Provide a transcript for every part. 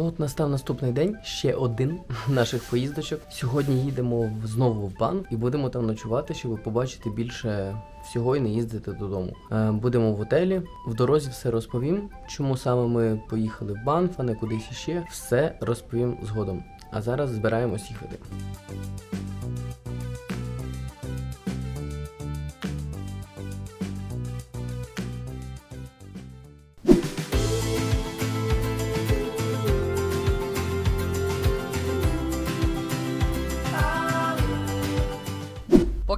Ну от настав наступний день, ще один наших поїздочок. Сьогодні їдемо знову в банк і будемо там ночувати, щоб побачити більше всього і не їздити додому. Е, Будемо в готелі. В дорозі все розповім. Чому саме ми поїхали в банк, а не кудись іще. Все розповім згодом. А зараз збираємось їхати.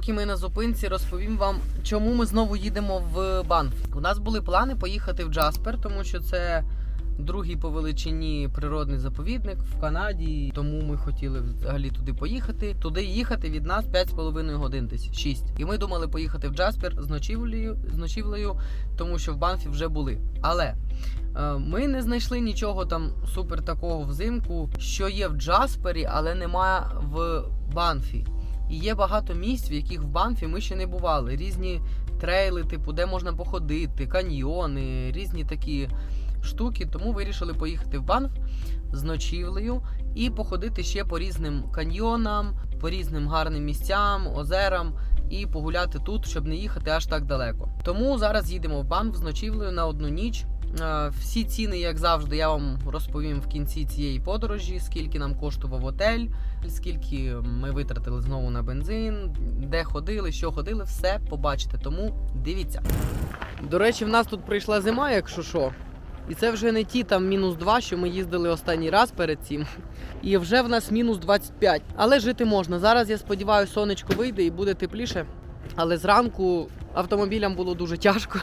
Поки ми на зупинці, розповім вам, чому ми знову їдемо в Банф. У нас були плани поїхати в Джаспер, тому що це другий по величині природний заповідник в Канаді. Тому ми хотіли взагалі туди поїхати. Туди їхати від нас 5,5 годин десь 6. І ми думали поїхати в Джаспер з ночівлею, з ночівлею, тому що в Банфі вже були. Але е, ми не знайшли нічого там супер такого взимку, що є в Джаспері, але немає в Банфі. І є багато місць, в яких в Банфі ми ще не бували. Різні трейли, типу, де можна походити, каньйони, різні такі штуки. Тому вирішили поїхати в Банф з ночівлею і походити ще по різним каньйонам, по різним гарним місцям, озерам і погуляти тут, щоб не їхати аж так далеко. Тому зараз їдемо в Банф з ночівлею на одну ніч. Е, Всі ціни, як завжди, я вам розповім в кінці цієї подорожі, скільки нам коштував готель, скільки ми витратили знову на бензин, де ходили, що ходили, все побачите. Тому дивіться. До речі, в нас тут прийшла зима, якщо що. І це вже не ті там мінус 2, що ми їздили останній раз перед цим. І вже в нас мінус 25. Але жити можна. Зараз я сподіваюся, сонечко вийде і буде тепліше. Але зранку автомобілям було дуже тяжко.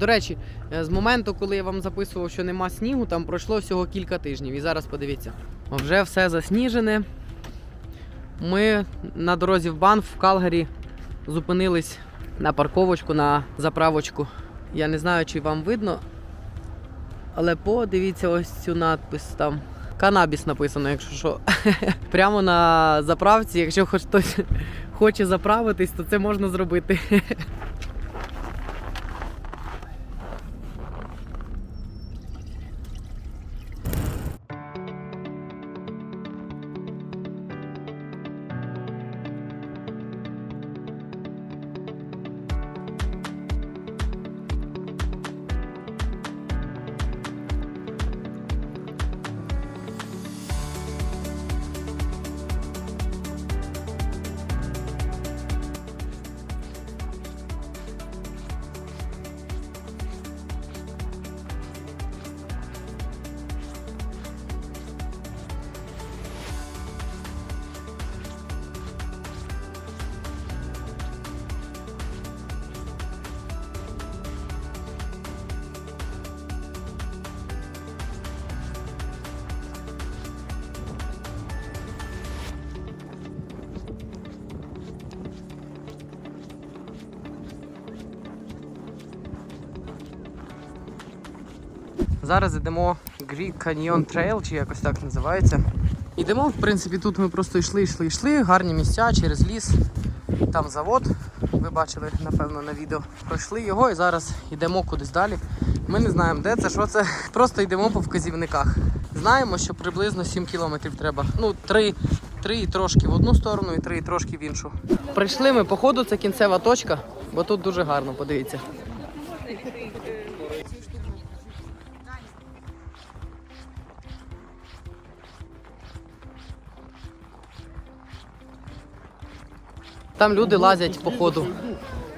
До речі, е, з моменту, коли я вам записував, що нема снігу, там пройшло всього кілька тижнів. І зараз подивіться. Вже все засніжене. Ми на дорозі в Банф в Калгарі зупинились на парковочку, на заправочку. Я не знаю, чи вам видно. Але подивіться ось цю надпис там. Канабіс написано, якщо що. Прямо на заправці, якщо хоч хтось хоче заправитись, то це можна зробити. Зараз йдемо Greek Canyon Trail, чи якось так називається. Йдемо, в принципі, тут ми просто йшли, йшли, йшли, гарні місця через ліс. Там завод, ви бачили, напевно, на відео. Пройшли його і зараз йдемо кудись далі. Ми не знаємо, де це, що це. Просто йдемо по вказівниках. Знаємо, що приблизно 7 кілометрів треба. Ну, 3, 3 і трошки в одну сторону, і 3 і трошки в іншу. Прийшли ми, походу, це кінцева точка, бо тут дуже гарно, подивіться. Там люди лазять по ходу,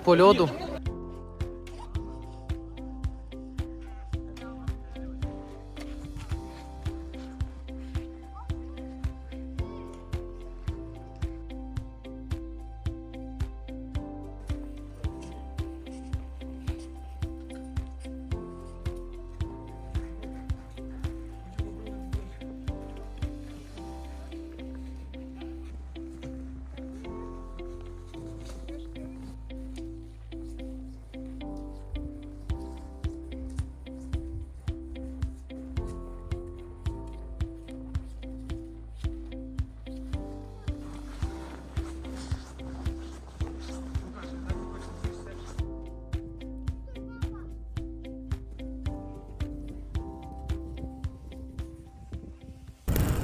по льоду.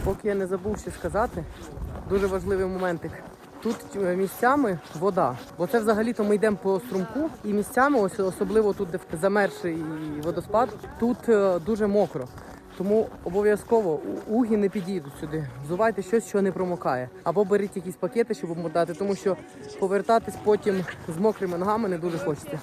Поки я не забув ще сказати, дуже важливий моментик. Тут е, місцями вода, бо це взагалі-то ми йдемо по струмку, і місцями, ось особливо тут, де замерзший водоспад, тут е, дуже мокро. Тому обов'язково угі не підійдуть сюди. Взувайте щось, що не промокає. Або беріть якісь пакети, щоб обмотати, тому що повертатись потім з мокрими ногами не дуже хочеться.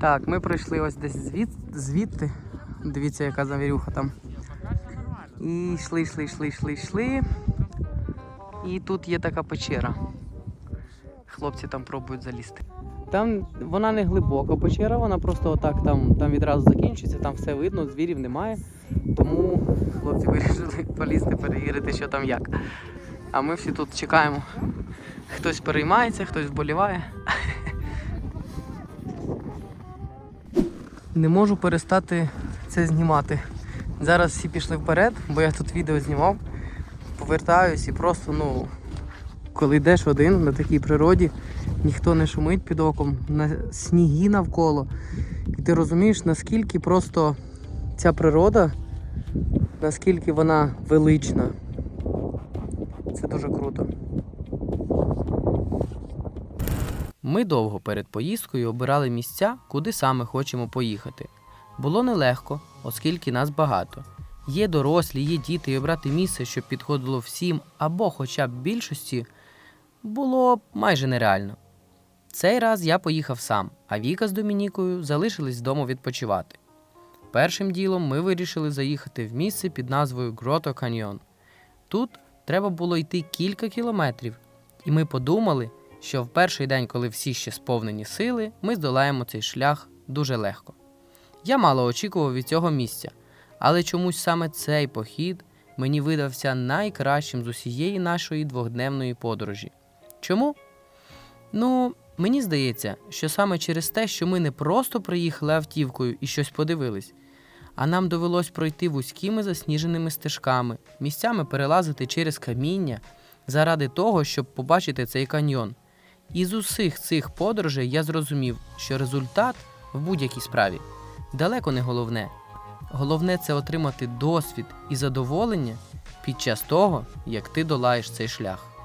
Так, ми пройшли ось десь звід, звідти. Дивіться, яка завірюха там. І йшли, йшли, йшли, йшли, йшли. І тут є така печера. Хлопці там пробують залізти. Там вона не глибока печера, вона просто отак там, там відразу закінчується, там все видно, звірів немає. Тому хлопці вирішили полізти, перевірити, що там як. А ми всі тут чекаємо. Хтось переймається, хтось вболіває. Не можу перестати це знімати. Зараз всі пішли вперед, бо я тут відео знімав. Повертаюсь і просто, ну, коли йдеш один на такій природі, ніхто не шумить під оком, на сніги навколо. І ти розумієш, наскільки просто ця природа, наскільки вона велична. Це дуже круто. Ми довго перед поїздкою обирали місця, куди саме хочемо поїхати. Було нелегко, оскільки нас багато. Є дорослі, є діти, і обрати місце, щоб підходило всім або хоча б більшості, було майже нереально. Цей раз я поїхав сам, а Віка з Домінікою залишились вдома відпочивати. Першим ділом ми вирішили заїхати в місце під назвою Грото Каньйон. Тут треба було йти кілька кілометрів, і ми подумали, що в перший день, коли всі ще сповнені сили, ми здолаємо цей шлях дуже легко. Я мало очікував від цього місця, але чомусь саме цей похід мені видався найкращим з усієї нашої двохдневної подорожі. Чому? Ну, мені здається, що саме через те, що ми не просто приїхали автівкою і щось подивились, а нам довелось пройти вузькими засніженими стежками, місцями перелазити через каміння заради того, щоб побачити цей каньйон. І з усіх цих подорожей я зрозумів, що результат в будь-якій справі далеко не головне. Головне це отримати досвід і задоволення під час того, як ти долаєш цей шлях.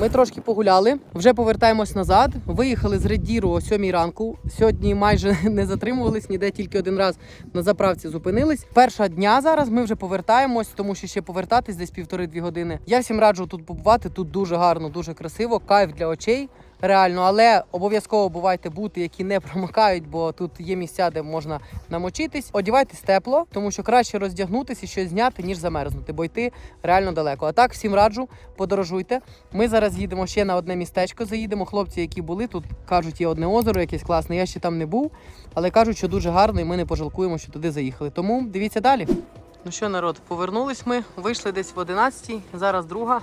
Ми трошки погуляли, вже повертаємось назад. Виїхали з Реддіру о 7 ранку. Сьогодні майже не затримувались, ніде тільки один раз на заправці зупинились. Перша дня зараз ми вже повертаємось, тому що ще повертатись десь півтори-дві години. Я всім раджу тут побувати. Тут дуже гарно, дуже красиво, кайф для очей. Реально, але обов'язково бувайте бути, які не промокають, бо тут є місця, де можна намочитись. Одівайтесь тепло, тому що краще роздягнутися і щось зняти, ніж замерзнути, бо йти реально далеко. А так всім раджу, подорожуйте. Ми зараз їдемо ще на одне містечко. Заїдемо. Хлопці, які були тут, кажуть, є одне озеро, якесь класне. Я ще там не був, але кажуть, що дуже гарно, і ми не пожалкуємо, що туди заїхали. Тому дивіться далі. Ну що, народ, повернулись ми, вийшли десь в 11 зараз друга.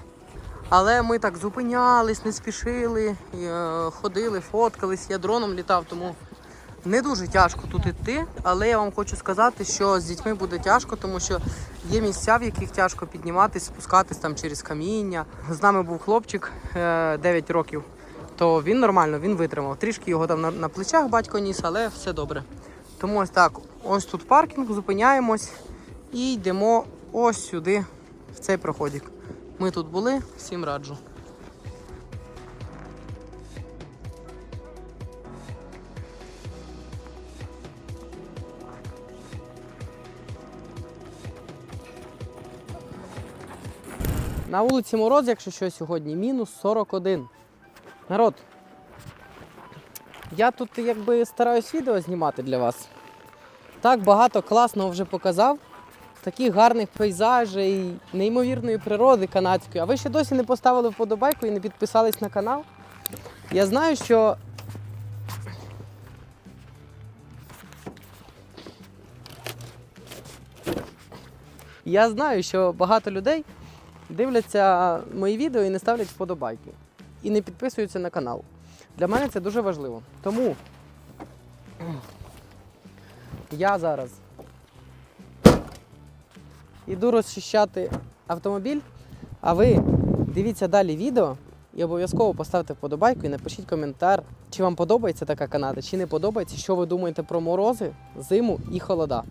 Але ми так зупинялись, не спішили, е, ходили, фоткались. Я дроном літав, тому Не дуже тяжко тут іти, але я вам хочу сказати, що з дітьми буде тяжко, тому що є місця, в яких тяжко підніматись, спускатись там через каміння. З нами був хлопчик е, 9 років, то він нормально, він витримав. Трішки його там на, на плечах батько ніс, але все добре. Тому ось так, ось тут паркінг, зупиняємось і йдемо ось сюди, в цей проходик. Ми тут були, всім раджу. На вулиці Мороз, якщо що, сьогодні мінус 41. Народ. Я тут якби стараюсь відео знімати для вас. Так багато класного вже показав. Таких гарних пейзажей, неймовірної природи канадської. А ви ще досі не поставили вподобайку і не підписались на канал. Я знаю, що. Я знаю, що багато людей дивляться мої відео і не ставлять вподобайки. І не підписуються на канал. Для мене це дуже важливо. Тому я зараз іду розчищати автомобіль, а ви дивіться далі відео і обов'язково поставте вподобайку і напишіть коментар, чи вам подобається така Канада, чи не подобається, що ви думаєте про морози, зиму і холода.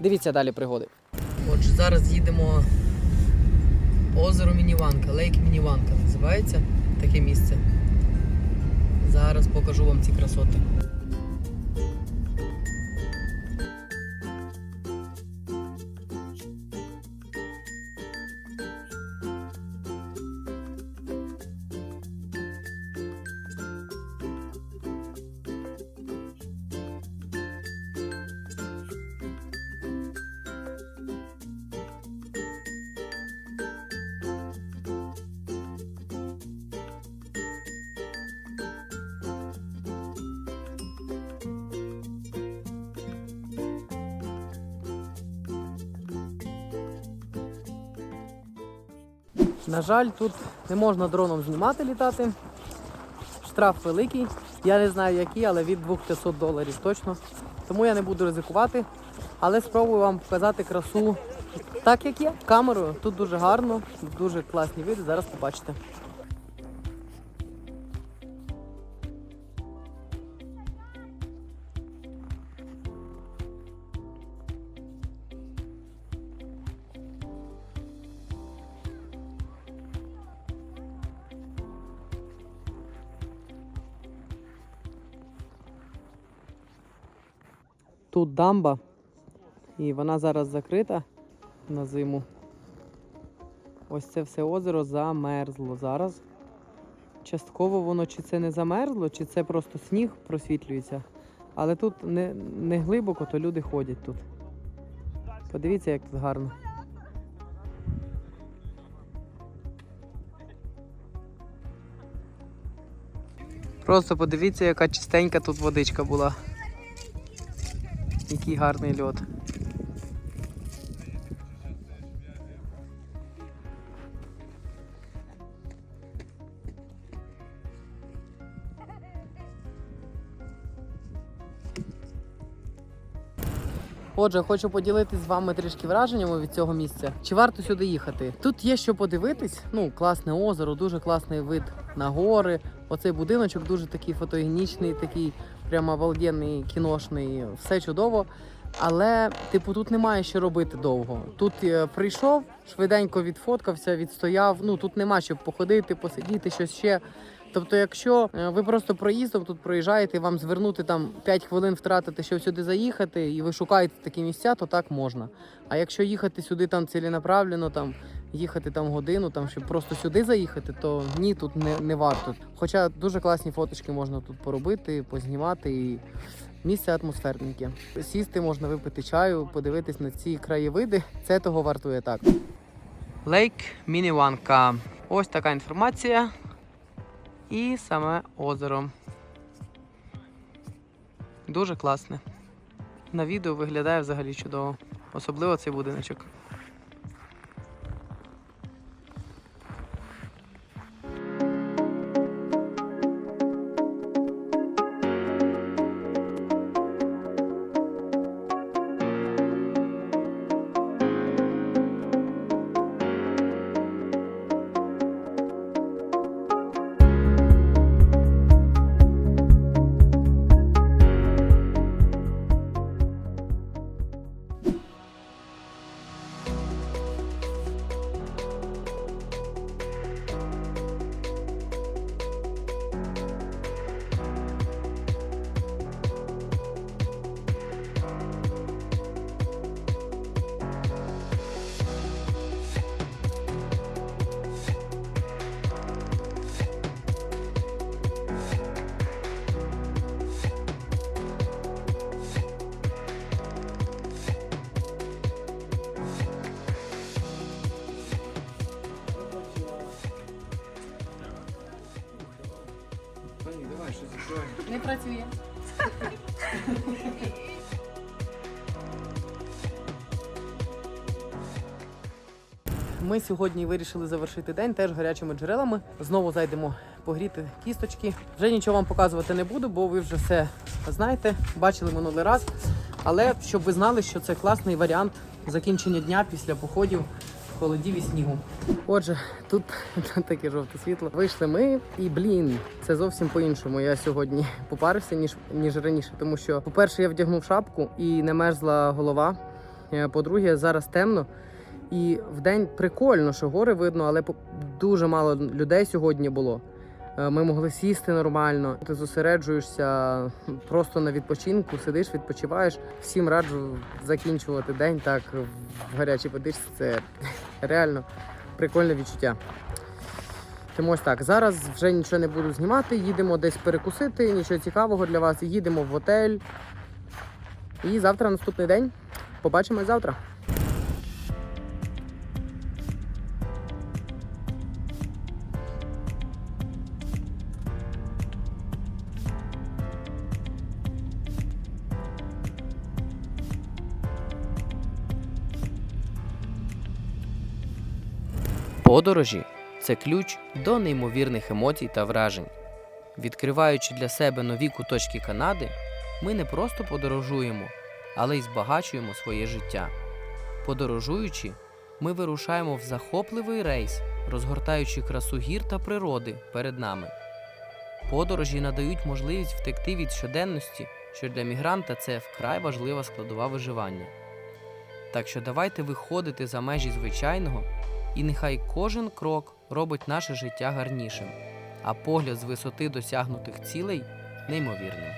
Дивіться далі пригоди. Отже, зараз їдемо озеро Мініванка, лейк Мініванка називається таке місце. Зараз покажу вам ці красоти. На жаль, тут не можна дроном знімати літати. Штраф великий. Я не знаю який, але від 2500 доларів точно. Тому я не буду ризикувати. Але спробую вам показати красу так, як є. Камерою. Тут дуже гарно, дуже класні види. Зараз побачите. Тут дамба, і вона зараз закрита на зиму. Ось це все озеро замерзло зараз. Частково воно чи це не замерзло, чи це просто сніг просвітлюється. Але тут не, не глибоко, то люди ходять тут. Подивіться, як тут гарно. Просто подивіться, яка чистенька тут водичка була. Який гарний льот. Отже, хочу поділитись з вами трішки враженнями від цього місця. Чи варто сюди їхати? Тут є що подивитись. Ну, класне озеро, дуже класний вид на гори. Оцей будиночок дуже такий фотогенічний, такий прямо обалденний, кіношний, все чудово. Але, типу, тут немає що робити довго. Тут е, прийшов, швиденько відфоткався, відстояв. Ну тут нема щоб походити, посидіти, щось ще. Тобто, якщо е, ви просто проїздом тут проїжджаєте, вам звернути там 5 хвилин втратити, щоб сюди заїхати, і ви шукаєте такі місця, то так можна. А якщо їхати сюди там ціленаправленно, там їхати там годину, там щоб просто сюди заїхати, то ні, тут не, не варто. Хоча дуже класні фоточки можна тут поробити, познімати і місце атмосферненьке. Сісти можна випити чаю, подивитись на ці краєвиди. Це того вартує так. Лейк Мініванка. Ось така інформація. І саме озеро. Дуже класне. На відео виглядає взагалі чудово. Особливо цей будиночок. Не працює. Ми сьогодні вирішили завершити день теж гарячими джерелами. Знову зайдемо погріти кісточки. Вже нічого вам показувати не буду, бо ви вже все знаєте, бачили минулий раз. Але щоб ви знали, що це класний варіант закінчення дня після походів холодів і снігу. Отже, тут таке жовте світло. Вийшли ми, і блін, це зовсім по-іншому. Я сьогодні попарився ніж ніж раніше, тому що, по-перше, я вдягнув шапку і не мерзла голова. Е, По-друге, зараз темно. І в день прикольно, що гори видно, але дуже мало людей сьогодні було. Е, Ми могли сісти нормально. Ти зосереджуєшся просто на відпочинку, сидиш, відпочиваєш. Всім раджу закінчувати день так в гарячій водичці. Це реально прикольне відчуття. Тому ось так. Зараз вже нічого не буду знімати. Їдемо десь перекусити, нічого цікавого для вас. Їдемо в готель. І завтра наступний день. Побачимось завтра. Подорожі це ключ до неймовірних емоцій та вражень. Відкриваючи для себе нові куточки Канади, ми не просто подорожуємо, але й збагачуємо своє життя. Подорожуючи, ми вирушаємо в захопливий рейс, розгортаючи красу гір та природи перед нами. Подорожі надають можливість втекти від щоденності, що для мігранта це вкрай важлива складова виживання. Так що давайте виходити за межі звичайного і нехай кожен крок робить наше життя гарнішим, а погляд з висоти досягнутих цілей неймовірним.